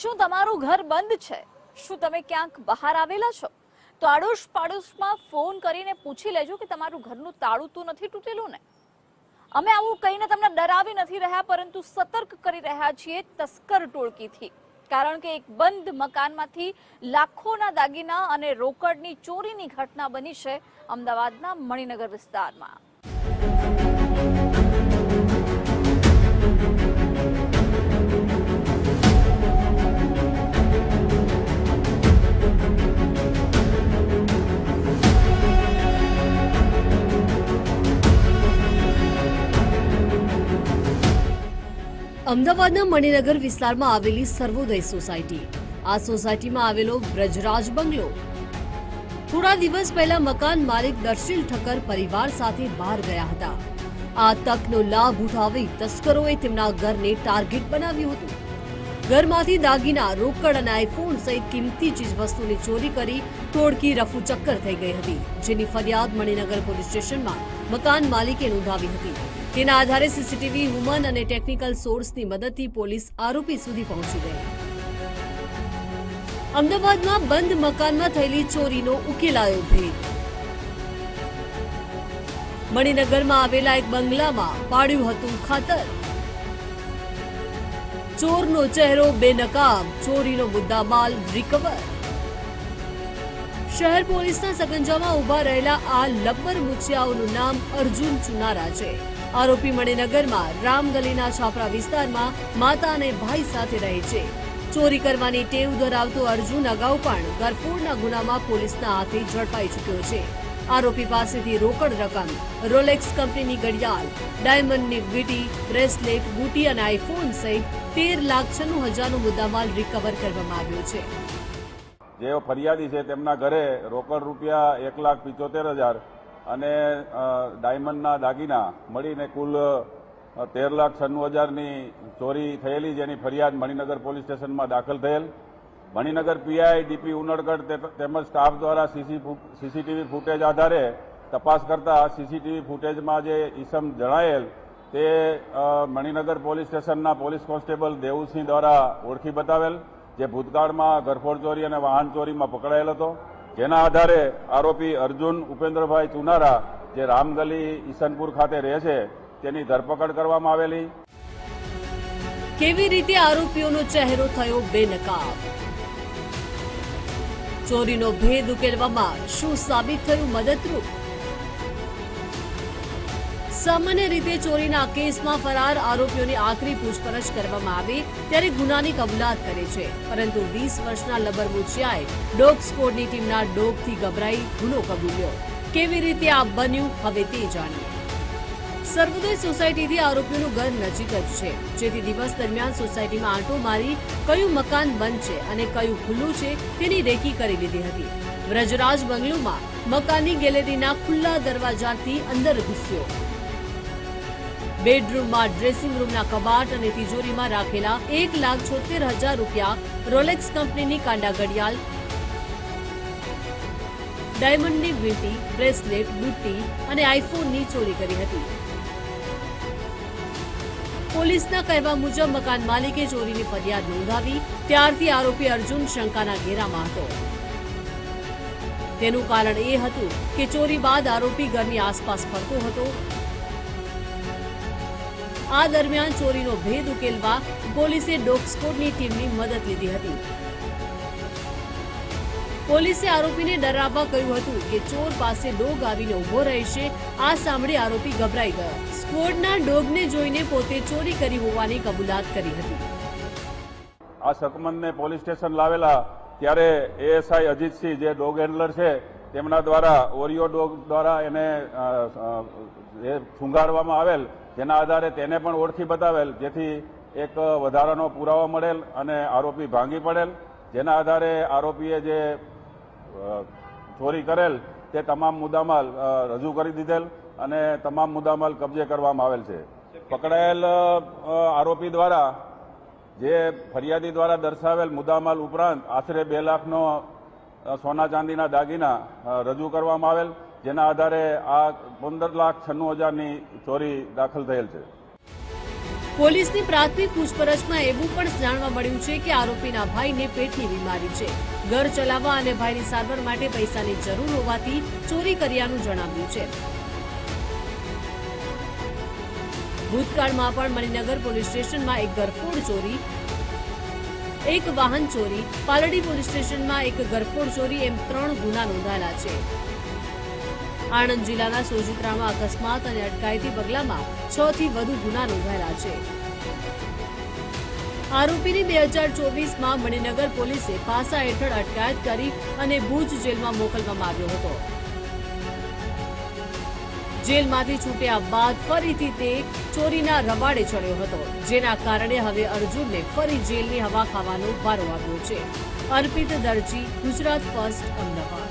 શું તમારું ઘર બંધ છે? શું તમે ક્યાંક બહાર આવેલા છો? તો આડોશ પાડોશમાં ફોન કરીને પૂછી લેજો કે તમારું ઘરનું તાળું તો નથી તૂટેલું ને? અમે આવું કહીને તમને ડરાવી નથી રહ્યા, પરંતુ સતર્ક કરી રહ્યા છીએ તસ્કર ટોળકીથી. કારણ કે એક બંધ મકાનમાંથી લાખોના દાગીના અને રોકડની ચોરીની ઘટના બની છે અમદાવાદના મણિનગર વિસ્તારમાં. અમદાવાદના મણિનગર વિસ્તારમાં આવેલી સર્વોદય સોસાયટી. આ સોસાયટીમાં આવેલો બ્રજરાજ બંગલો. થોડા દિવસ પહેલા મકાન માલિક દર્શિલ ઠક્કર પરિવાર સાથે બહાર ગયા હતા. આ તકનો લાભ ઉઠાવી તસ્કરોએ તેમના ઘરને ટાર્ગેટ બનાવ્યું હતું. ઘરમાંથી દાગીના, રોકડ અને આઈફોન સહિત કિંમતી ચીજવસ્તુની ચોરી કરી ટોળકી રફુ ચક્કર થઈ ગઈ હતી, જેની ફરિયાદ મણિનગર પોલીસ સ્ટેશનમાં મકાન માલિકે નોંધાવી હતી. તેના આધારે સીસીટીવી હ્યુમન અને ટેકનિકલ સોર્સની મદદથી પોલીસ આરોપી સુધી પહોંચી ગઈ. અમદાવાદમાં બંધ મકાનમાં થયેલી ચોરીનો ઉકેલાયો ભેદ મણિનગરમાં આવેલા એક બંગલામાં પાડ્યું હતું ખાતર. ચોરનો ચહેરો બેનકાબ, ચોરીનો મુદ્દામાલ રિકવર શહેર પોલીસના સગંજામાં ઊભા રહેલા આ લબ્બર મુછિયાઓનું નામ અર્જુન ચુનારા છે. આરોપી મણિનગરમાં, રામગલીના છાપરા વિસ્તારમાં માતા અને ભાઈ સાથે રહે છે. ચોરી કરવાની ટેવ ધરાવતો અર્જુન અગાઉ પણ ગરફોડના ગુનામાં પોલીસના હાથે ઝડપાઈ ચૂક્યો છે. આરોપી પાસેથી રોકડ રકમ, રોલેક્સ કંપનીની ઘડિયાળ, ડાયમંડની વીટી, બ્રેસલેટ, બુટી અને આઈફોન સહિત તેર લાખ છન્નું હજારનો મુદ્દામાલ રિકવર કરવામાં આવ્યો છે. જે ફરિયાદી છે તેમના ઘરે રોકડ રૂપિયા એક લાખ પિચોતેર હજાર અને ડાયમંડના દાગીના મળીને કુલ તેર લાખ છન્નું હજારની ચોરી થયેલી જેની ફરિયાદ મણિનગર પોલીસ સ્ટેશનમાં દાખલ થયેલ. મણિનગર પીઆઈ ડીપી ઉનડગઢ તેમજ સ્ટાફ દ્વારા સીસીટીવી ફૂટેજ આધારે તપાસ કરતા સીસીટીવી ફૂટેજમાં જે ઈસમ જણાયેલ તે મણિનગર પોલીસ સ્ટેશનના પોલીસ કોન્સ્ટેબલ દેવુસિંહ દ્વારા ઓળખી બતાવેલ. જે ભૂતકાળમાં ઘરફોડ ચોરી અને વાહન ચોરીમાં પકડાયેલ હતો, જેના આધારે આરોપી અર્જુન ઉપેન્દ્રભાઈ ચુનારા, જે રામગલી ઈસનપુર ખાતે રહે છે, તેની ધરપકડ કરવામાં આવેલી. કેવી રીતે આરોપીઓનો ચહેરો થયો બેનકાબ? ચોરીનો ભેદ ઉકેલવામાં શું સાબિત થયું મદદરૂપ? સામાન્ય રીતે ચોરીના કેસમાં ફરાર આરોપીઓની આખરી પૂછપરછ કરવામાં આવે ત્યારે ગુનાની કબૂલાત કરે છે. પરંતુ વીસ વર્ષના લબર મુચિયાએ ડોગ સ્કોડની ટીમના ડોગથી ગભરાઈ ગુનો કબૂલ્યો. કેવી રીતે આ બન્યું, હવે તે જાણીએ. સર્વોદય સોસાયટીથી આરોપીઓનું ઘર નજીક જ છે. જેથી દિવસ દરમિયાન સોસાયટીમાં આંટો મારી કયું મકાન બંધ છે અને કયું ખુલ્લું છે તેની રેકી કરી લીધી હતી. વ્રજરાજ બંગલોમાં મકાનની ગેલેરીના ખુલ્લા દરવાજાથી અંદર ઘૂસ્યો. બેડરૂમમાં ડ્રેસિંગ રૂમના કબાટ અને તિજોરીમાં રાખેલા એક લાખ છોતેર હજાર રૂપિયા રોલેક્સ કંપનીની કાંડા ઘડિયાળ, ડાયમંડની વીંટી, બ્રેસલેટ, બુટ્ટી અને આઈફોનની ચોરી કરી હતી. પોલીસના કહેવા મુજબ મકાન માલિકે ચોરીની ફરિયાદ નોંધાવી, ત્યારથી આરોપી અર્જુન શંકાના ઘેરામાં હતો. તેનું કારણ એ હતું કે ચોરી બાદ આરોપી ઘરની આસપાસ ફરતો હતો આ દરમિયાન ચોરીનો ભેદ ઉકેલવા પોલીસે ડોગસ્કોડની ટીમની મદદ લીધી હતી. પોલીસે આરોપીને ડરાવવા કહ્યું હતું કે ચોર પાસે ડોગ આવીને ઊભો રહેશે. આ સાંભળી આરોપી ગભરાઈ ગયો. સ્કોડના ડોગને જોઈને પોતે ચોરી કરી હોવાની કબૂલાત કરી હતી. આ શકમંદને પોલીસ સ્ટેશન લાવેલા ત્યારે એએસઆઈ અજીતસિંહ, જે ડોગ હેન્ડલર છે, તેમના દ્વારા ઓરિયો ડોગ દ્વારા એને શૃંગારવામાં આવેલ જેના આધારે તેને પણ ઓળખી બતાવેલ, જેથી એક વધારાનો પુરાવો મળેલ અને આરોપી ભાંગી પડેલ. જેના આધારે આરોપીએ જે ચોરી કરેલ તે તમામ મુદ્દામાલ રજૂ કરી દીધેલ અને તમામ મુદ્દામાલ કબજે કરવામાં આવેલ છે. પકડાયેલ આરોપી દ્વારા જે ફરિયાદી દ્વારા દર્શાવેલ મુદ્દામાલ ઉપરાંત આશરે બે લાખનો સોના ચાંદીના દાગીના રજૂ કરવામાં આવેલ. જેના આધારે આ પંદર લાખ છન્નું હજારની ચોરી દાખલ થયેલ છે. પોલીસની પ્રાથમિક પૂછપરછમાં એવું પણ જાણવા મળ્યું છે કે આરોપીના ભાઈને પેટની બીમારી છે. ઘર ચલાવવા અને ભાઈની સારવાર માટે પૈસાની જરૂર હોવાથી ચોરી કર્યાનું જણાવ્યું છે. ભૂતકાળમાં પણ મણિનગર પોલીસ સ્ટેશનમાં એક ગરફોડ ચોરી, એક વાહન ચોરી, પાલડી પોલીસ સ્ટેશનમાં એક ગરફોડ ચોરી એમ ત્રણ ગુના નોંધાયેલા છે. આણંદ જિલ્લાના સોજિત્રામાં અકસ્માત અને અટકાયતી પગલામાં છ થી વધુ ગુના નોંધાયેલા છે. આરોપીની બે હજાર ચોવીસમાં મણિનગર પોલીસે પાસા હેઠળ અટકાયત કરી અને ભુજ જેલમાં મોકલવામાં આવ્યો હતો. જેલમાંથી છૂટ્યા બાદ ફરીથી તે ચોરીના રવાડે ચડ્યો હતો. જેના કારણે હવે અર્જુનને ફરી જેલની હવા ખાવાનો વારો આવ્યો છે. અર્પિત દરજી, ગુજરાત ફર્સ્ટ, અમદાવાદ.